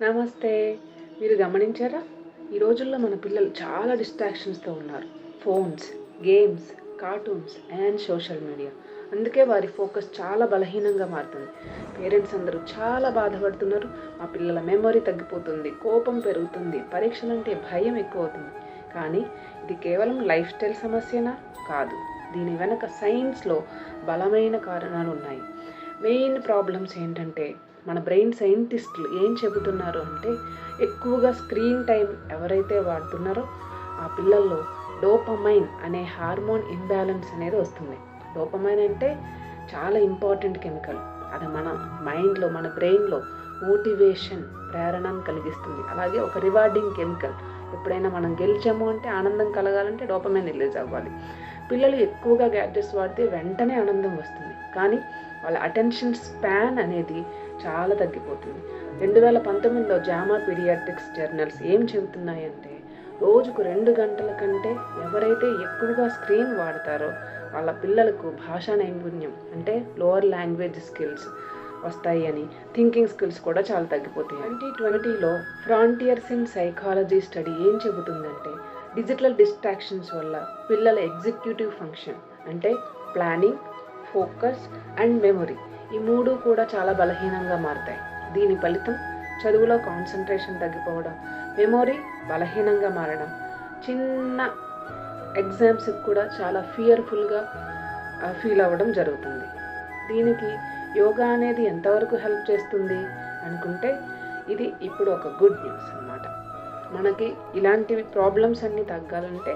నమస్తే. మీరు గమనించారా? ఈ రోజుల్లో మన పిల్లలు చాలా డిస్ట్రాక్షన్స్తో ఉన్నారు. Phones games cartoons and social media అందుకే వారి ఫోకస్ చాలా బలహీనంగా మారుతుంది. పేరెంట్స్ అందరూ చాలా బాధపడుతున్నారు. మా పిల్లల మెమొరీ తగ్గిపోతుంది కోపం పెరుగుతుంది పరీక్షలంటే భయం ఎక్కువ అవుతుంది కానీ ఇది కేవలం లైఫ్ స్టైల్ సమస్యనా? కాదు. దీని వెనక సైన్స్లో బలమైన కారణాలు ఉన్నాయి. మెయిన్ ప్రాబ్లమ్స్ ఏంటంటే మన బ్రెయిన్ సైంటిస్టులు ఏం చెబుతున్నారు అంటే ఎక్కువగా స్క్రీన్ టైం ఎవరైతే వాడుతున్నారో ఆ పిల్లల్లో డోపమైన్ అనే హార్మోన్ ఇంబ్యాలెన్స్ అనేది వస్తుంది. డోపమైన్ అంటే చాలా ఇంపార్టెంట్ కెమికల్. అది మన మైండ్లో మన బ్రెయిన్లో మోటివేషన్ ప్రేరణను కలిగిస్తుంది. అలాగే ఒక రివార్డింగ్ కెమికల్. ఎప్పుడైనా మనం గెలిచాము అంటే ఆనందం కలగాలంటే డోపమైన్ రిలీజ్ అవ్వాలి. పిల్లలు ఎక్కువగా గ్యాడ్జెట్స్ వాడితే వెంటనే ఆనందం వస్తుంది. కానీ వాళ్ళ అటెన్షన్ స్పాన్ అనేది చాలా తగ్గిపోతుంది. రెండు వేల పంతొమ్మిదిలో జామా పీడియాట్రిక్స్ జర్నల్స్ ఏం చెబుతున్నాయంటే రోజుకు రెండు గంటల కంటే ఎవరైతే ఎక్కువగా స్క్రీన్ వాడతారో వాళ్ళ పిల్లలకు భాషా నైపుణ్యం అంటే లోవర్ లాంగ్వేజ్ స్కిల్స్ వస్తాయి అని థింకింగ్ స్కిల్స్ కూడా చాలా తగ్గిపోతాయి. ట్వంటీ ట్వంటీలో ఫ్రాంటియర్స్ ఇన్ సైకాలజీ స్టడీ ఏం చెబుతుందంటే డిజిటల్ డిస్ట్రాక్షన్స్ వల్ల పిల్లల ఎగ్జిక్యూటివ్ ఫంక్షన్ అంటే ప్లానింగ్ ఫోకస్ అండ్ మెమొరీ. ఈ మూడు కూడా చాలా బలహీనంగా మారుతాయి. దీని ఫలితం చదువులో కాన్సన్ట్రేషన్ తగ్గిపోవడం మెమొరీ బలహీనంగా మారడం. చిన్న ఎగ్జామ్స్కి కూడా చాలా ఫియర్ఫుల్గా ఫీల్ అవ్వడం జరుగుతుంది. దీనికి యోగా అనేది ఎంతవరకు హెల్ప్ చేస్తుంది అనుకుంటే ఇది ఇప్పుడు ఒక గుడ్ న్యూస్ అన్నమాట. మనకి ఇలాంటివి ప్రాబ్లమ్స్ అన్నీ తగ్గాలంటే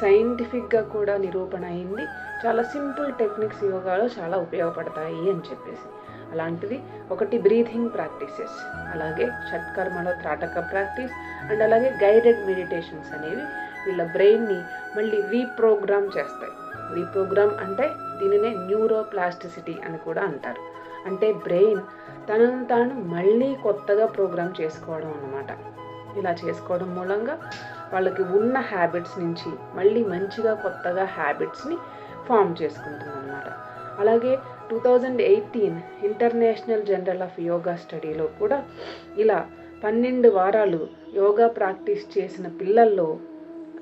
సైంటిఫిక్గా కూడా నిరూపణ అయింది. చాలా సింపుల్ టెక్నిక్స్ యోగాలో చాలా ఉపయోగపడతాయి అని చెప్పేసి. అలాంటిది ఒకటి బ్రీథింగ్ ప్రాక్టీసెస్ అలాగే షట్కర్మలో త్రాటక ప్రాక్టీస్ అండ్ అలాగే గైడెడ్ మెడిటేషన్స్ అనేవి వీళ్ళ బ్రెయిన్ని మళ్ళీ రీప్రోగ్రామ్ చేస్తాయి. రీప్రోగ్రామ్ అంటే దీనినే న్యూరోప్లాస్టిసిటీ అని కూడా అంటారు. అంటే బ్రెయిన్ తనను తాను మళ్ళీ కొత్తగా ప్రోగ్రామ్ చేసుకోవడం అన్నమాట. ఇలా చేసుకోవడం మూలంగా వాళ్ళకి ఉన్న హ్యాబిట్స్ నుంచి మళ్ళీ మంచిగా కొత్తగా హ్యాబిట్స్ని ఫామ్ చేసుకుంటుంది అనమాట అలాగే two thousand eighteen international journal of yoga స్టడీలో కూడా ఇలా పన్నెండు వారాలు యోగా ప్రాక్టీస్ చేసిన పిల్లల్లో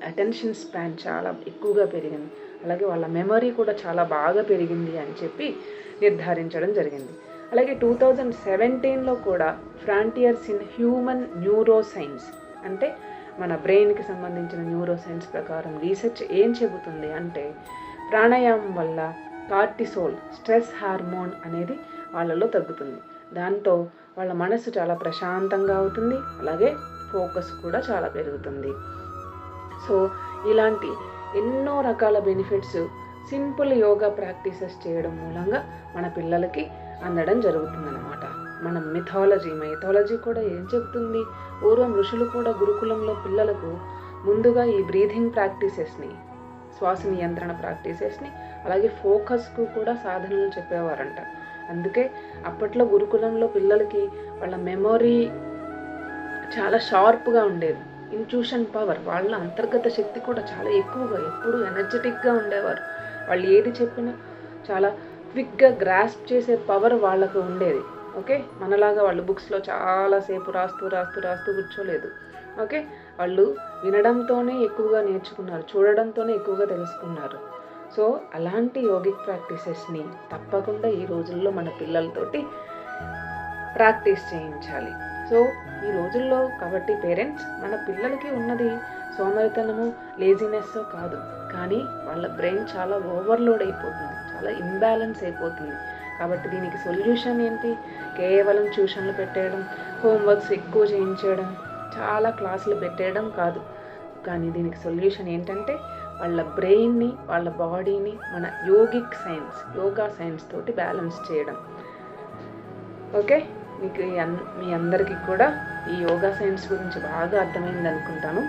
అటెన్షన్ స్పాన్ చాలా ఎక్కువగా పెరిగింది. అలాగే వాళ్ళ మెమరీ కూడా చాలా బాగా పెరిగింది అని చెప్పి నిర్ధారించడం జరిగింది. అలాగే టూ థౌజండ్ సెవెంటీన్లో కూడా frontiers in human neuroscience అంటే మన బ్రెయిన్కి సంబంధించిన న్యూరో సైన్స్ ప్రకారం రీసెర్చ్ ఏం చెబుతుంది అంటే ప్రాణాయామం వల్ల కార్టిసోల్ స్ట్రెస్ హార్మోన్ అనేది వాళ్ళలో తగ్గుతుంది. దాంతో వాళ్ళ మనసు చాలా ప్రశాంతంగా అవుతుంది అలాగే ఫోకస్ కూడా చాలా పెరుగుతుంది. సో ఇలాంటి ఎన్నో రకాల బెనిఫిట్స్ సింపుల్ యోగా ప్రాక్టీసెస్ చేయడం మూలంగా మన పిల్లలకి అందడం జరుగుతుందన్నమాట. మన మిథాలజీ మైథాలజీ కూడా ఏం చెబుతుంది? పూర్వం ఋషులు కూడా గురుకులంలో పిల్లలకు ముందుగా ఈ బ్రీథింగ్ ప్రాక్టీసెస్ని శ్వాస నియంత్రణ ప్రాక్టీసెస్ని అలాగే ఫోకస్కు కూడా సాధనలు చెప్పేవారంట. అందుకే అప్పట్లో గురుకులంలో పిల్లలకి వాళ్ళ మెమొరీ చాలా షార్ప్గా ఉండేది. ఇంట్యూషన్ పవర్ వాళ్ళ అంతర్గత శక్తి కూడా చాలా ఎక్కువగా ఎప్పుడు ఎనర్జెటిక్గా ఉండేవారు. వాళ్ళు ఏది చెప్పినా చాలా క్విక్గా గ్రాస్ప్ చేసే పవర్ వాళ్ళకు ఉండేది. ఓకే? మనలాగా వాళ్ళు బుక్స్లో చాలాసేపు రాస్తూ రాస్తూ రాస్తూ కూర్చోలేదు. ఓకే? వాళ్ళు వినడంతోనే ఎక్కువగా నేర్చుకున్నారు. చూడడంతోనే ఎక్కువగా తెలుసుకున్నారు. సో అలాంటి యోగిక్ ప్రాక్టీసెస్ని తప్పకుండా ఈ రోజుల్లో మన పిల్లలతోటి ప్రాక్టీస్ చేయించాలి. సో ఈ రోజుల్లో కాబట్టి పేరెంట్స్ మన పిల్లలకి ఉన్నది సోమరితనము లేజినెస్ కాదు. కానీ వాళ్ళ బ్రెయిన్ చాలా ఓవర్లోడ్ అయిపోతుంది. చాలా ఇంబ్యాలెన్స్ అయిపోతుంది. కాబట్టి దీనికి సొల్యూషన్ ఏంటి? కేవలం ట్యూషన్లు పెట్టేయడం హోంవర్క్స్ ఎక్కువ చేయించడం చాలా క్లాసులు పెట్టేయడం కాదు. కానీ దీనికి సొల్యూషన్ ఏంటంటే వాళ్ళ బ్రెయిన్ని వాళ్ళ బాడీని మన యోగిక్ సైన్స్ యోగా సైన్స్ తోటి బ్యాలెన్స్ చేయడం. ఓకే? మీకు మీ అందరికీ కూడా ఈ యోగా సైన్స్ గురించి బాగా అర్థమైంది అనుకుంటాను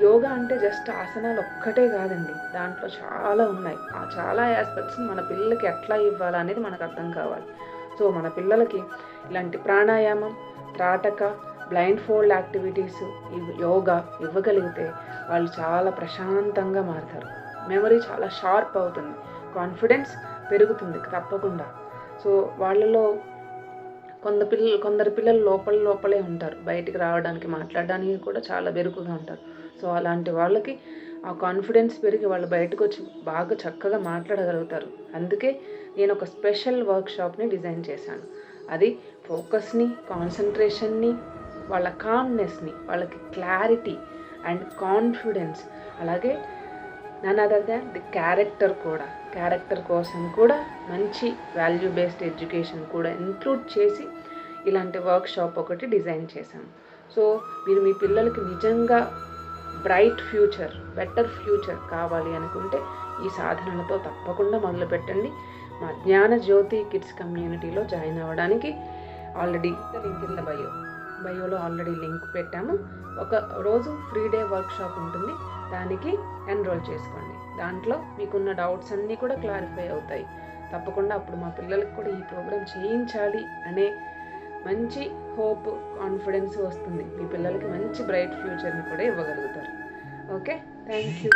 యోగా అంటే జస్ట్ ఆసనాలు ఒక్కటే కాదండి. దాంట్లో చాలా ఉన్నాయి. ఆ చాలా ఆస్పెక్ట్స్ని మన పిల్లలకి ఎట్లా ఇవ్వాలా అనేది మనకు అర్థం కావాలి. సో మన పిల్లలకి ఇలాంటి ప్రాణాయామం త్రాటక బ్లైండ్ ఫోల్డ్ యాక్టివిటీస్ యోగా ఇవ్వగలిగితే వాళ్ళు చాలా ప్రశాంతంగా మారుతారు. మెమరీ చాలా షార్ప్ అవుతుంది. కాన్ఫిడెన్స్ పెరుగుతుంది తప్పకుండా. సో వాళ్ళలో కొంత పిల్లలు కొందరు పిల్లలు లోపల లోపలే ఉంటారు. బయటికి రావడానికి మాట్లాడడానికి కూడా చాలా బెరుకుగా ఉంటారు. సో అలాంటి వాళ్ళకి ఆ కాన్ఫిడెన్స్ పెరిగి వాళ్ళు బయటకు వచ్చి బాగా చక్కగా మాట్లాడగలుగుతారు. అందుకే నేను ఒక స్పెషల్ వర్క్షాప్ని డిజైన్ చేశాను. అది ఫోకస్ని కాన్సన్ట్రేషన్ని వాళ్ళ కామ్నెస్ని వాళ్ళకి క్లారిటీ అండ్ కాన్ఫిడెన్స్ అలాగే none other than the character కూడా. క్యారెక్టర్ కోసం కూడా మంచి వాల్యూ బేస్డ్ ఎడ్యుకేషన్ కూడా ఇంక్లూడ్ చేసి ఇలాంటి వర్క్షాప్ ఒకటి డిజైన్ చేశాను. సో మీరు మీ పిల్లలకి నిజంగా బ్రైట్ ఫ్యూచర్ బెటర్ ఫ్యూచర్ కావాలి అనుకుంటే ఈ సాధనలతో తప్పకుండా మొదలు పెట్టండి. మా జ్ఞాన జ్యోతి కిడ్స్ కమ్యూనిటీలో జాయిన్ అవ్వడానికి already link in the bio బయోలో already link పెట్టాము. ఒక రోజు ఫ్రీ డే వర్క్షాప్ ఉంటుంది. దానికి ఎన్రోల్ చేసుకోండి. దాంట్లో మీకున్న డౌట్స్ అన్నీ కూడా క్లారిఫై అవుతాయి. తప్పకుండా అప్పుడు మా పిల్లలకి కూడా ఈ ప్రోగ్రామ్ చేయించాలి అనే మంచి హోప్ కాన్ఫిడెన్స్ వస్తుంది. మీ పిల్లలకి మంచి బ్రైట్ ఫ్యూచర్ని కూడా ఇవ్వగలుగుతారు. ఓకే? Thank you